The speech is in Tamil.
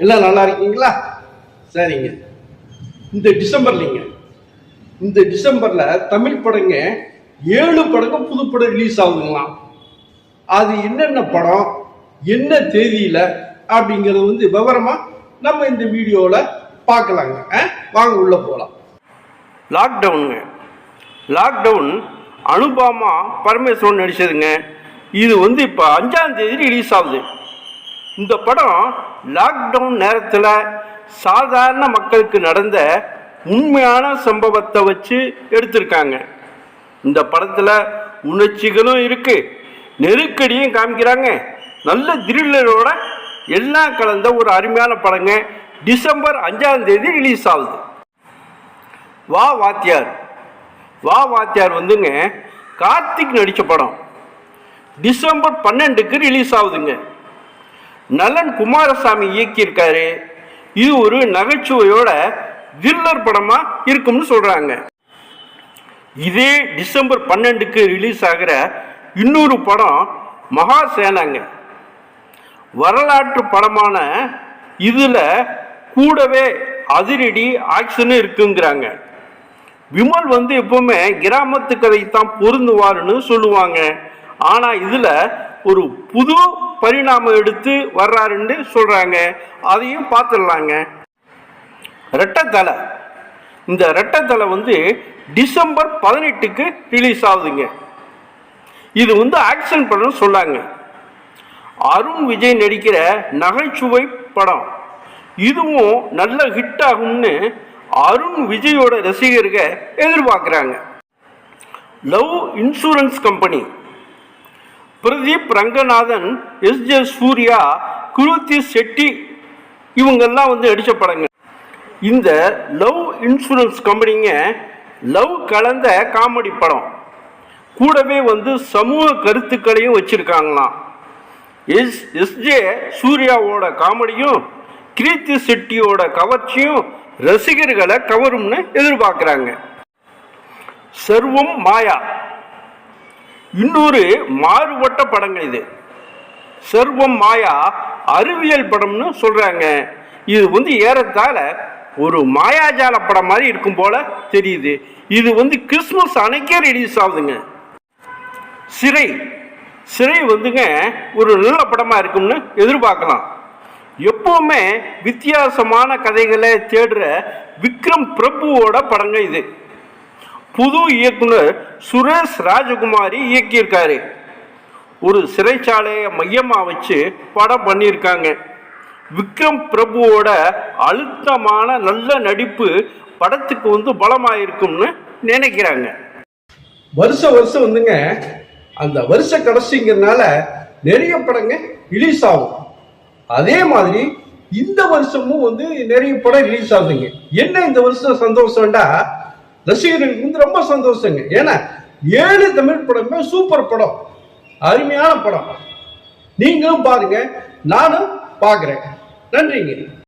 எல்லாம் நல்லா இருக்கீங்களா? சரிங்க. இந்த டிசம்பர்லிங்க. இந்த டிசம்பரில் தமிழ் படங்க ஏழு படங்க புது படம் ரிலீஸ் ஆகுதுங்களாம். அது என்னென்ன படம் என்ன தேதியில் அப்படிங்கிறது வந்து விவரமாக நம்ம இந்த வீடியோவில் பார்க்கலாங்க. ஆ? வாங்க உள்ளே போகலாம் லாக்டவுனுங்க லாக்டவுன் அனுபாமா பரமேஸ்வரன் நடிச்சதுங்க. இது வந்து இப்போ அஞ்சாம் தேதி ரிலீஸ் ஆகுது. இந்த படம் லாக்டவுன் நேரத்தில் சாதாரண மக்களுக்கு நடந்த உண்மையான சம்பவத்தை வச்சு எடுத்திருக்காங்க. இந்த படத்தில் உணர்ச்சிகளும் இருக்கு நெருக்கடியும் காமிக்கிறாங்க. நல்ல த்ரில்லரோட எல்லாம் கலந்த ஒரு அருமையான படங்க டிசம்பர் அஞ்சாம் தேதி ரிலீஸ் ஆகுது. வா வாத்தியார். வா வாத்தியார் வந்துங்க கார்த்திக் நடித்த படம். டிசம்பர் பன்னெண்டுக்கு ரிலீஸ் ஆகுதுங்க. நலன் குமாரசாமி இயக்கியிருக்காரு. இது ஒரு நகைச்சுவையோட த்ரில்லர் படமா இருக்கும்னு சொல்றாங்க. இதே டிசம்பர் பன்னெண்டுக்கு ரிலீஸ் ஆகிற இன்னொரு படம் மகாசேனாங்க. வரலாற்று படமான இதில் கூடவே அதிரடி ஆக்ஷனும் இருக்குங்கிறாங்க. விமல் வந்து எப்பவுமே கிராமத்து கதை தான் பொருந்துவாருன்னு சொல்லுவாங்க. ஆனால் இதில் ஒரு புது பரிணாமம் எடுத்து வர்றாருன்னு சொல்கிறாங்க அதையும் பார்த்துடலாங்க. ரெட்டத்தலை. இந்த ரெட்டத்தலை வந்து டிசம்பர் பதினெட்டுக்கு ரிலீஸ் ஆகுதுங்க. இது வந்து ஆக்ஷன் படம்னு சொன்னாங்க. அருண் விஜய் நடிக்கிற நகைச்சுவை படம். இதுவும் நல்ல ஹிட் ஆகும்னு அருண் விஜயோட ரசிகர்கள் எதிர்பார்க்குறாங்க. Love insurance company. Pradeep Ranganathan S. J. Surya Krithi Shetty இவங்கெல்லாம் வந்து அடித்த படங்க இந்த லவ் இன்சூரன்ஸ் கம்பெனிங்க லவ் கலந்த காமெடி படம். கூடவே வந்து சமூக கருத்துக்களையும் வச்சிருக்காங்களாம். எஸ். எஸ்ஜே சூர்யாவோட காமெடியும் கீர்த்தி செட்டியோட கவர்ச்சியும் ரசிகர்களை கவரும்னு எதிர்பார்க்குறாங்க. சர்வம் மாயா. இன்னொரு மாறுபட்ட படங்கள் இது. சர்வம் மாயா அறிவியல் படம்னு சொல்கிறாங்க இது வந்து ஏறத்தாழ ஒரு மாயாஜால படம் மாதிரி இருக்கும் போல தெரியுது. இது வந்து கிறிஸ்மஸ் அன்னைக்கே ரிலீஸ் ஆகுதுங்க. சிறை. சிறை வந்துங்க ஒரு நல்ல படமாக இருக்கும்னு எதிர்பார்க்கலாம். எப்போவுமே வித்தியாசமான கதைகளை தேடுற விக்ரம் பிரபுவோட படங்க இது. புது இயக்குனர் சுரேஷ் ராஜகுமாரி இயக்கியிருக்காரு. ஒரு சிறைச்சாலையை மையமாக வச்சு படம் பண்ணியிருக்காங்க. விக்ரம் பிரபுவோட அழுத்தமான நல்ல நடிப்பு படத்துக்கு வந்து பலமாயிருக்கும்னு நினைக்கிறாங்க. வருஷம் வருஷம் வந்துங்க அந்த வருஷ கடைசிங்கிறதுனால நிறைய படங்க ரிலீஸ் ஆகும். அதே மாதிரி இந்த வருஷமும் வந்து நிறைய படம் ரிலீஸ் ஆகுதுங்க. என்ன இந்த வருஷம் சந்தோஷம்டா? ரசிகர்களுக்கு வந்து ரொம்ப சந்தோஷங்க. ஏன்னா ஏழு தமிழ் படமே சூப்பர் படம். அருமையான படம். நீங்களும் பாருங்க. நானும் பார்க்குறேன் நன்றிங்க.